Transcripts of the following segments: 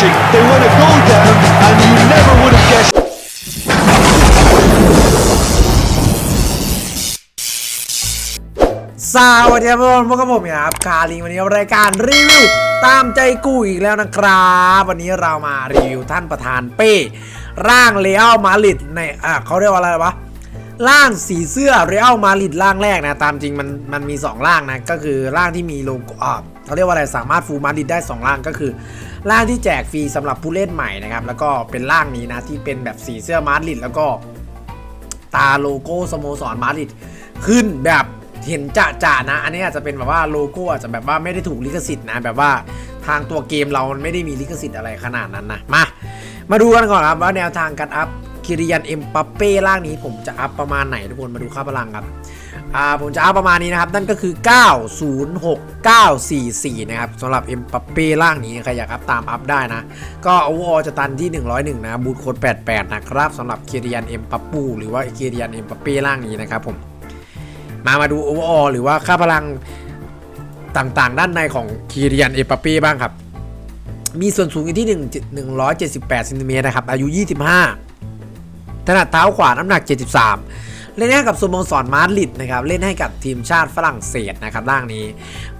finishing. They went a goal down, and you never would have guessed. สวัสดีครับทุกคนพวกบผมนะครับคาริงวันนี้รายการรีวิวตามใจกูอีกแล้วนะครับ วันนี้เรามารีวิวท่านประธานเป้ ร่างเรอัลมาดริดในอะเขาเรียกว่าอะไรวะร่างสีเสื้อเรอัลมาริดร่างแรกนะ ตามจริงมันมันมี 2 ร่างนะ ก็คือร่างที่มีโลโก้อ่าเขาเรียกว่าอะไรสามารถฟูลมาริดได้ 2 ร่างก็คือ ร่างที่แจกฟรีสำหรับผู้เล่นใหม่นะครับ แล้วก็เป็นร่างนี้นะที่เป็นแบบสีเสื้อมาดริดแล้วก็ตาโลโก้สโมสรมาดริดขึ้นแบบเห็นจะจะนะ อันนี้อาจจะเป็นแบบว่าโลโก้อาจจะแบบว่าไม่ได้ถูกลิขสิทธิ์นะ แบบว่าทางตัวเกมเรามันไม่ได้มีลิขสิทธิ์อะไรขนาดนั้นนะมามาดูกันก่อนครับว่าแนวทางการอัพคิริยันเอ็มปัปเป้ร่างนี้ผมจะอัพประมาณไหนทุกคนมาดูค่าพลังครับ อ่าผมจะเอัพประมาณนี้นะครับ นั่นก็คือ 906944 นะครับสำหรับเอ็มปัปเป้ร่างนี้ใครอยากอัพตามอัพได้นะ ก็โอเวอร์จะตันที่ 101 นะบูทโคด88 นะครับสำหรับเคียริยันเอ็มปัปปูหรือว่าเคียริยันเอ็มปัปเป้ร่างนี้นะครับผม มามาดูโอเวอร์หรือว่าค่าพลังต่างๆ ด้านในของเคียริยันเอ็มปัปเป้บ้างครับ มีส่วนสูงอยู่ที่ 1 178ซนติเมตรนะครับ อายุ 25 ถนัดเท้าขวา น้ำหนัก 73 เล่นให้กับสโมสรมาดริดนะครับเล่นให้กับทีมชาติฝรั่งเศสนะครับร่างนี้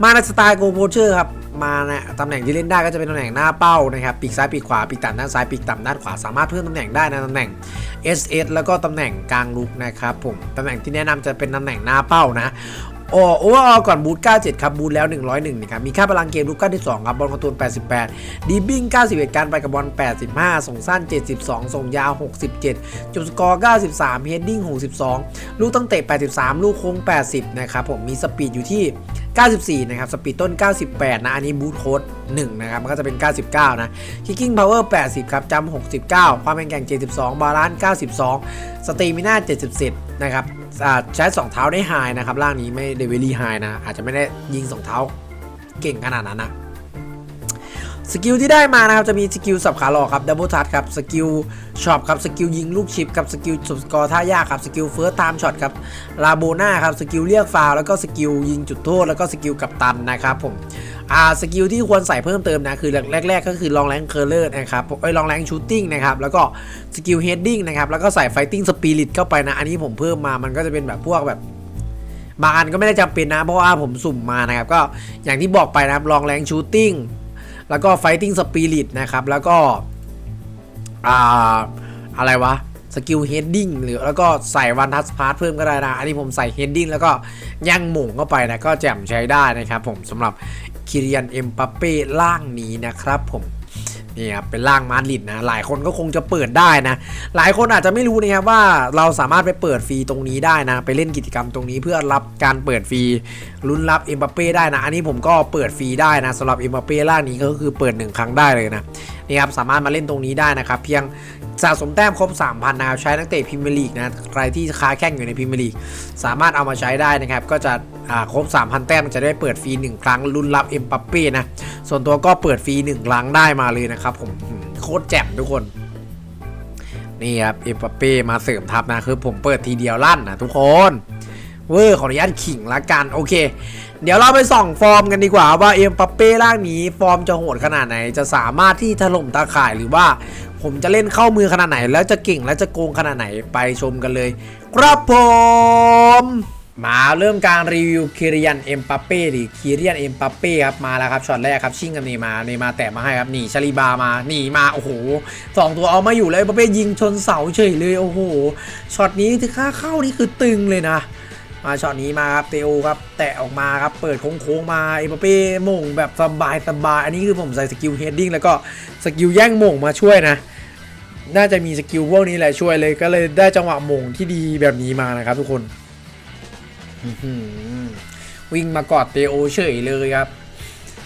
มาในสไตล์โกโพเชอร์ครับมาในตำแหน่งที่เล่นได้ก็จะเป็นตำแหน่งหน้าเป้านะครับปีกซ้ายปีกขวาปีกต่ำด้านซ้ายปีกต่ำด้านขวาสามารถเพิ่มตำแหน่งได้ในตำแหน่ง SS แล้วก็ตำแหน่งกลางลุกนะครับผมตำแหน่งที่แนะนำจะเป็นตำแหน่งหน้าเป้านะ โอ้โอเวอร์ออก่อนบูท97 ครับบูทแล้ว 101นะครับมีค่าพลังเกมลูก92 ครับบอลคอนโทรล88 ดีบิ้ง91 การไปกับบอล85 ส่งสั้น 72 ส่งยาว 67จุดสกอร์ 93 เฮดดิ้ง 62 ลูกตั้งเตะ 83 ลูกโค้ง 80 นะครับผมมีสปีดอยู่ที่ 94 นะครับ สปีดต้น 98 นะ อันนี้บูทโค้ด1นะครับ มันก็จะเป็น 99 นะคิกกิ้งพาวเวอร์ 80 ครับจำ69 ความแข็งแกร่ง 72 บาลานซ์ 92 สตรีมิน่า 77 นะครับอ่าใช้ 2 เท้าได้ไฮนะครับร่างนี้ไม่เดวิลี่ไฮนะ อาจจะไม่ได้ยิง 2 เท้าเก่งขนาดนั้นนะ สกิลที่ได้มานะครับจะมีสกิลสับขาหลอกครับดับเบิลทัชครับสกิลช็อปครับสกิลยิงลูกชิปครับสกิลจบสกอร์ท่ายากครับสกิลเฟิร์สไทม์ช็อตครับลาโบนาครับสกิลเรียกฟาวแล้วก็สกิลยิงจุดโทษแล้วก็สกิลกับตันนะครับผมอ่าสกิลที่ควรใส่เพิ่มเติมนะคือแรก ๆ ก็คือลองแรงเคอร์เลอร์นะครับไอ้ลองแรงชูตติ้งนะครับแล้วก็สกิลเฮดดิ้งนะครับแล้วก็ใส่ไฟติ้งสปิริตเข้าไปนะอันนี้ผมเพิ่มมามันก็จะเป็นแบบพวกแบบบางอันก็ไม่ได้จำเป็นนะเพราะว่าผมสุ่มมานะครับก็อย่างที่บอกไปนะครับลองแรงชูตติ้ง แล้วก็ Fighting Spirit นะครับ แล้วก็อ่าอะไรวะสกิล Heading หรือแล้วก็ใส่วันทัสพาร์ทเพิ่มก็ได้นะ อันนี้ผมใส่ Heading แล้วก็ย่างหม่งเข้าไปนะ ก็แจ่มใช้ได้นะครับผมสำหรับคิริยันเอ็มปัปเป้ล่างนี้นะครับผม นี่ครับเป็นร่างมาดริดนะหลายคนก็คงจะเปิดได้นะ หลายคนอาจจะไม่รู้นะครับว่าเราสามารถไปเปิดฟรีตรงนี้ได้นะ ไปเล่นกิจกรรมตรงนี้เพื่อรับการเปิดฟรีลุ้นรับเอ็มบัปเป้ได้นะ อันนี้ผมก็เปิดฟรีได้นะสำหรับเอ็มบัปเป้ร่างนี้ก็คือเปิด 1 ครั้งได้เลยนะนี่ครับสามารถมาเล่นตรงนี้ได้นะครับ เพียง สะสมแต้มครบ 3,000นะครับใช้นักเตะพรีเมียร์ลีกนะใครที่ค้าแข่งอยู่ในพรีเมียร์ลีกสามารถเอามาใช้ได้นะครับ ก็จะครบ 3,000 แต้มจะได้เปิดฟรี 1 ครั้งลุ้นรับเอ็มบัปเป้นะ ส่วนตัวก็เปิดฟรี 1 ครั้งได้มาเลยนะครับผมโคตรแจ่มทุกคน นี่ครับเอ็มบัปเป้มาเสริมทัพนะคือผมเปิดทีเดียวลั่นนะทุกคนเวอร์ขออนุญาตขิงละกันโอเค เดี๋ยวเราไปส่องฟอร์มกันดีกว่าว่าเอ็มปัปเป้ร่างนี้ฟอร์มจะโหดขนาดไหน จะสามารถที่ถล่มตาข่ายหรือว่า ผมจะเล่นเข้ามือขนาดไหน แล้วจะเก่งและจะโกงขนาดไหนไปชมกันเลย ครับผมมาเริ่มการรีวิวคิริยันเอ็มปัปเป้ดิคิริยันเอ็มปัปเป้ครับมาแล้วครับช็อตแรกครับชิ่งกับเนย์มาเนมาแตะมาให้ครับหนีชาลีบามาหนีมาโอ้โหสองตัวเอามาอยู่เลยเอมปัปเป้ยิงชนเสาเฉยเลยโอ้โหช็อตนี้ที่ค่าเข้านี่คือตึงเลยนะ มาช็อตนี้มาครับเตโอครับแตะออกมาครับเปิดโค้งๆมาเอเปเป้ม่งแบบสบายสบายอันนี้คือผมใส่สกิลเฮดดิ้งแล้วก็สกิลแย่งม่งมาช่วยนะ น่าจะมีสกิลพวกนี้แหละช่วยเลยก็เลยได้จังหวะม่งที่ดีแบบนี้มานะครับทุกคนวิ่งมากอดเตโอเฉยเลยครับ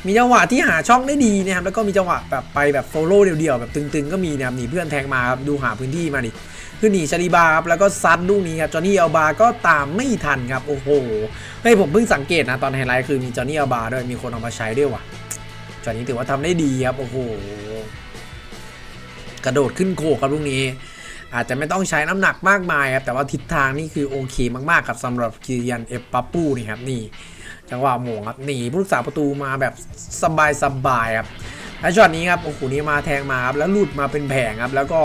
มีจังหวะที่หาช่องได้ดีนะครับแล้วก็มีจังหวะแบบไปแบบโซโล่เดี่ยวๆแบบตึงๆก็มีนะครับหนีเพื่อนแทงมาครับดูหาพื้นที่มาดิคือหนีชาลีบาครับแล้วก็ซัดลูกนี้ครับจอห์นนี่อัลบาก็ตามไม่ทันครับโอ้โหเฮ้ยผมเพิ่งสังเกตนะตอนไฮไลท์คือมีจอห์นนี่อัลบาด้วยมีคนเอามาใช้ด้วยว่ะจอห์นนี่ถือว่าทำได้ดีครับโอ้โหกระโดดขึ้นโคกครับลูกนี้ อาจจะไม่ต้องใช้น้ำหนักมากมายครับแต่ว่าทิศทางนี่คือโอเคมากๆครับสำหรับคิริยันเอปปาปูนี่ครับนี่ จังหวะโหมงครับหนีผู้รักษาประตูมาแบบสบายๆครับแล้วช็อตนี้ครับโอ้โหนี่มาแทงมาครับแล้วหลุดมาเป็นแผงครับแล้วก็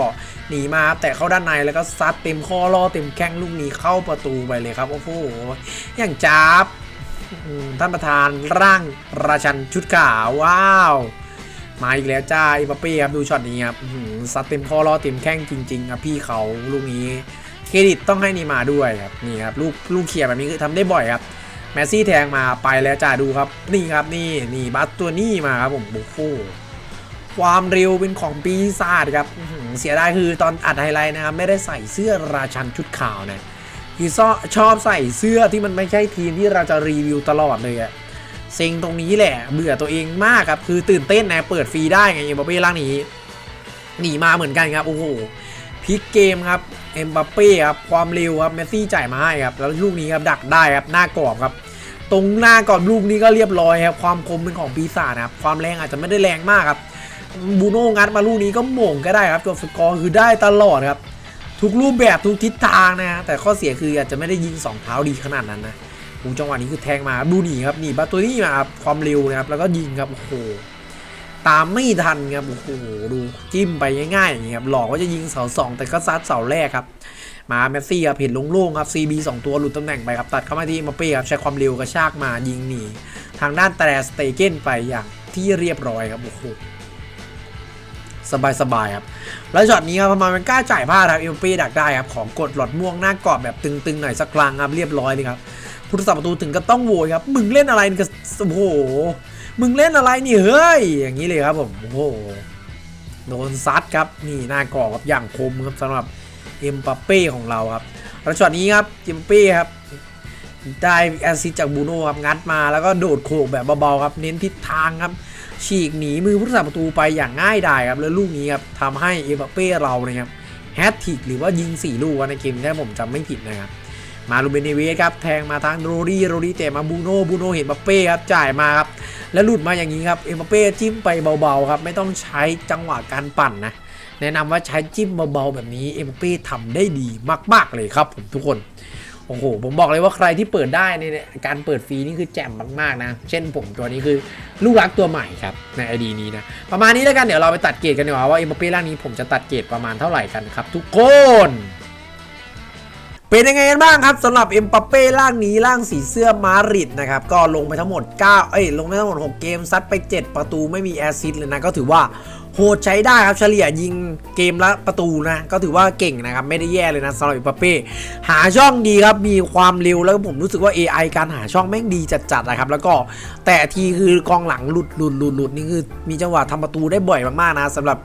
หนีมาครับแต่เข้าด้านในแล้วก็ซัดเต็มข้อล่อเต็มแข้งลูกนี้เข้าประตูไปเลยครับโอ้โหอย่างจ้าบท่านประธานร่างราชันชุดขาวว้าวมาอีกแล้วจ้าอีปเป้ครับดูช็อตนี้ครับซัดเต็มข้อล่อเต็มแข้งจริงๆครับพี่เขาลูกนี้เครดิตต้องให้นีมาด้วยครับนี่ครับลูกลูกเขี่ยแบบนี้คือทำได้บ่อยครับ แมสซี่แทงมาไปแล้วจ้าดูครับนี่ครับนี่นี่บัสตัวนี้มาครับผมโอ้โหความเร็วเป็นของปีศาจครับเสียดายคือตอนอัดไฮไลท์นะครับ ไม่ได้ใส่เสื้อราชันชุดขาวนะคือชอบใส่เสื้อที่มันไม่ใช่ทีมที่เราจะรีวิวตลอดเลยอะเซ็งตรงนี้แหละ เบื่อตัวเองมากครับ คือตื่นเต้นนะเปิดฟรีได้ไงเอ็มบัปเป้ร่างนี้ หนีมาเหมือนกันครับ โอ้โห พลิกเกมครับเอ็มบัปเป้ครับความเร็วครับเมสซี่จ่ายมาให้ครับแล้วลูกนี้ครับดักได้ครับหน้ากรอบครับ ตรงหน้ากรอบลูกนี้ก็เรียบร้อยครับความคมเป็นของปีศาจนะครับความแรงอาจจะไม่ได้แรงมากครับบูโน่งัดมาลูกนี้ก็หม่งก็ได้ครับจบสกอร์คือได้ตลอดครับทุกรูปแบบทุกทิศทางนะฮะแต่ข้อเสียคืออาจจะไม่ได้ยิงสองเท้าดีขนาดนั้นนะโอ้จังหวะนี้คือแทงมาดูหนีครับหนีบาตัวนี้มาครับความเร็วนะครับแล้วก็ยิงครับโอ้โห ตามไม่ทันครับโอ้โหดูจิ้มไปง่ายๆอย่างนี้ครับหลอกว่าจะยิงเสาสองแต่ก็ซัดเสาแรกครับ มาเมสซี่ครับเห็นโล่งๆครับ CB 2ตัวหลุดตำแหน่งไปครับตัดเข้ามาที่มาเป้ครับใช้ความเร็วกระชากมายิงหนีทางด้านแตรสเตเกนไปอย่างที่เรียบร้อยครับโอ้โหสบายๆครับ แล้วช็อตนี้ครับประมาณมันกล้าจ่ายพลาดครับเอลเป้ดักได้ครับของกดหลอดม่วงหน้ากรอบแบบตึงๆหน่อยสักครั้งครับเรียบร้อยเลยครับผู้รักษาประตูถึงก็ต้องโวยครับมึงเล่นอะไรนี่ก็โอ้โห มึงเล่นอะไรนี่เฮ้ย อย่างนี้เลยครับผมโอ้โหโดนซัดครับนี่หน้ากรอบครับอย่างคมครับสำหรับเอ็มปาเป้ของเราครับแล้วช็อตนี้ครับเอ็มเป้ครับได้แอซิสจากบูโน่ครับงัดมาแล้วก็โดดโขกแบบเบาๆครับเน้นทิศทางครับ ฉีกหนีมือผู้รักษาประตูไปอย่างง่ายดายครับแล้วลูกนี้ครับทำให้เอ็มปาเป้เรานะครับแฮตทิกหรือว่ายิง 4 ลูกในเกมถ้าผมจำไม่ผิดนะครับ มาลูเบเนเวสครับแทงมาทางโรดี้โรดี้เตะมาบูโน่บูโน่เห็นมบัปเป้ครับจ่ายมาครับแล้วหลุดมาอย่างนี้ครับเอ็มเป้จิ้มไปเบาๆครับไม่ต้องใช้จังหวะการปั่นนะแนะนำว่าใช้จิ้มเบาๆแบบนี้เอ็มเป้ทำได้ดีมากๆเลยครับผมทุกคนโอ้โห ผมบอกเลยว่าใครที่เปิดได้ในการเปิดฟรีนี่คือแจ่มมากๆนะ เช่นผมตัวนี้คือลูกรักตัวใหม่ครับ ในไอดีนี้นะ ประมาณนี้แล้วกันเดี๋ยวเราไปตัดเกรดกันดีกว่าว่าเอ็มเป้ร่างนี้ผมจะตัดเกรดประมาณเท่าไหร่กันครับ ทุกคน เป็นยังไงกันบ้างครับสำหรับเอ็มปัปเป้ร่างนี้ร่างสีเสื้อมาริดนะครับ ก็ลงไปทั้งหมด 9 เอ้ย ลงไปทั้งหมด 6 เกมซัดไป 7 ประตูไม่มีแอซซิดเลยนะ ก็ถือว่า โหดใช้ได้ครับเฉลี่ยยิงเกมละประตูนะ ก็ถือว่าเก่งนะครับ ไม่ได้แย่เลยนะสำหรับอ็มปัปเป้หาช่องดีครับ มีความเร็วแล้วผมรู้สึกว่า AI การหาช่องแม่งดีจัดๆนะครับ แล้วก็แต่ทีคือกองหลังหลุดหลุดหลุดหลุดนี่คือมีจังหวะทำประตูได้บ่อยมากๆนะสำหรับ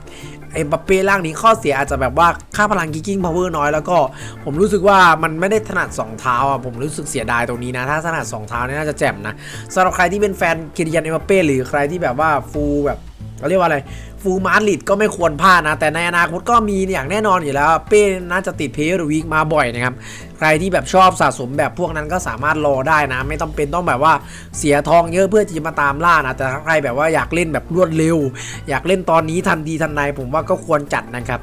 เอ็มบัปเป้ร่างนี้ข้อเสียอาจจะแบบว่าค่าพลังกิกกิ้งพาวเวอร์น้อยแล้วก็ผมรู้สึกว่ามันไม่ได้ถนัด 2 เท้าอะผมรู้สึกเสียดายตรงนี้นะ ถ้าถนัด 2 เท้านี่น่าจะแจ่มนะสำหรับใครที่เป็นแฟนคิริยันเอ็มบัปเป้หรือใครที่แบบว่าฟูลแบบ เขาเรียกว่าอะไรฟูลมาร์ลิดก็ไม่ควรพลาดนะ แต่ในอนาคตก็มีอย่างแน่นอนอยู่แล้ว เป้น่าจะติดเพย์หรือวีคมาบ่อยนะครับ ใครที่แบบชอบสะสมแบบพวกนั้นก็สามารถรอได้นะ ไม่ต้องเป็นต้องแบบว่าเสียทองเยอะเพื่อที่จะมาตามล่านะ แต่ใครแบบว่าอยากเล่นแบบรวดเร็ว อยากเล่นตอนนี้ทันทีทันใดผมว่าก็ควรจัดนะครับ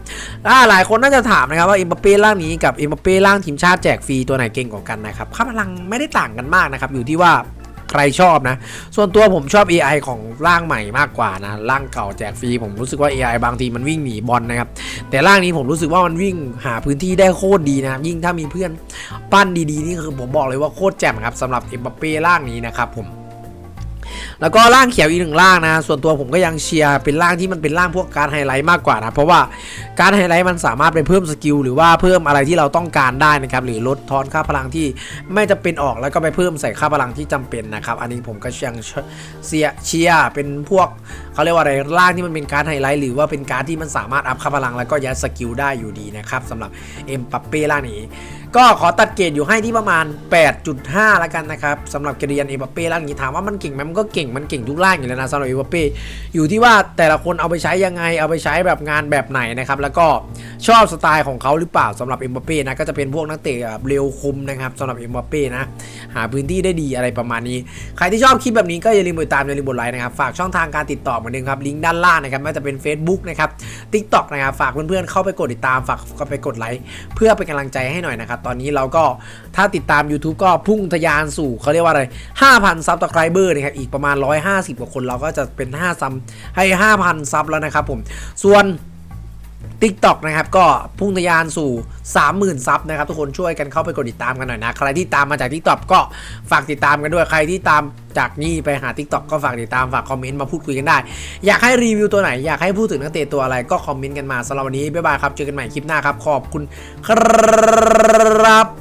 อ่าหลายคนน่าจะถามนะครับว่าเอ็มบัปเป้ร่างนี้กับเอ็มบัปเป้ร่างทีมชาติแจกฟรีตัวไหนเก่งกว่ากันนะครับค่าพลังไม่ได้ต่างกันมากนะครับอยู่ที่ว่า ใครชอบนะ ส่วนตัวผมชอบ AI ของร่างใหม่มากกว่านะ ร่างเก่าแจกฟรีผมรู้สึกว่า AI บางทีมันวิ่งหนีบอลนะครับ แต่ร่างนี้ผมรู้สึกว่ามันวิ่งหาพื้นที่ได้โคตรดีนะครับยิ่งถ้ามีเพื่อนปั้นดีๆนี่คือผมบอกเลยว่าโคตรแจ่มครับสำหรับเอ็มบัปเป้ร่างนี้นะครับผม แล้วก็ร่างเขียวอีกหนึ่งร่างนะ ส่วนตัวผมก็ยังเชียร์เป็นร่างที่มันเป็นร่างพวกการไฮไลท์มากกว่านะ เพราะว่าการไฮไลท์มันสามารถไปเพิ่มสกิลหรือว่าเพิ่มอะไรที่เราต้องการได้นะครับ หรือลดทอนค่าพลังที่ไม่จำเป็นออกแล้วก็ไปเพิ่มใส่ค่าพลังที่จำเป็นนะครับ อันนี้ผมก็ยังเชียร์เชียร์เป็นพวกเขาเรียกว่าอะไรร่างที่มันเป็นการไฮไลท์หรือว่าเป็นการที่มันสามารถอัพค่าพลังแล้วก็ยัดสกิลได้อยู่ดีนะครับสำหรับเอ็มปัปเป้ร่างนี้ ก็ขอตัดเกรดอยู่ให้ที่ประมาณ 8.5 แล้วกันนะครับสำหรับเกเรียนเอเบปเป้ล่างนี้ถามว่ามันเก่งไหมมันก็เก่งมันเก่งทุกล่างอยู่แล้วนะสำหรับเอเบปเป้อยู่ที่ว่าแต่ละคนเอาไปใช้ยังไงเอาไปใช้แบบงานแบบไหนนะครับแล้วก็ ชอบสไตล์ของเขาหรือเปล่าสำหรับเอ็มบัปเป้นะก็จะเป็นพวกนักเตะแบบเร็วคมนะครับสำหรับเอ็มบัปเป้นะหาพื้นที่ได้ดีอะไรประมาณนี้ ใครที่ชอบคลิปแบบนี้ก็อย่าลืมกดติดตามอย่าลืมกดไลค์นะครับฝากช่องทางการติดต่อเหมือนเดิมครับลิงก์ด้านล่างนะครับไม่ว่าจะเป็น Facebook นะครับ TikTok นะครับฝากเพื่อนๆเข้าไปกดติดตามฝากก็ไปกดไลค์เพื่อเป็นกำลังใจให้หน่อยนะครับตอนนี้เราก็ถ้าติดตาม YouTube ก็พุ่งทะยานสู่เขาเรียกว่าอะไร 5,000 ซับสไครเบอร์นะครับอีกประมาณ 150กว่าคนเราก็จะเป็น5ซัมให้ 5,000 ซับแล้วนะครับผมส่วน TikTok นะครับก็พุ่งทะยานสู่ 30,000 ซับนะครับ ทุกคนช่วยกันเข้าไปกดติดตามกันหน่อยนะ ใครที่ตามมาจาก TikTok ก็ฝากติดตามกันด้วยใครที่ตามจากนี่ไปหา TikTok ก็ฝากติดตามฝากคอมเมนต์มาพูดคุยกันได้ อยากให้รีวิวตัวไหน อยากให้พูดถึงนักเตะตัวอะไรก็คอมเมนต์กันมาสำหรับวันนี้บ๊ายบายครับเจอกันใหม่คลิปหน้าครับขอบคุณครับ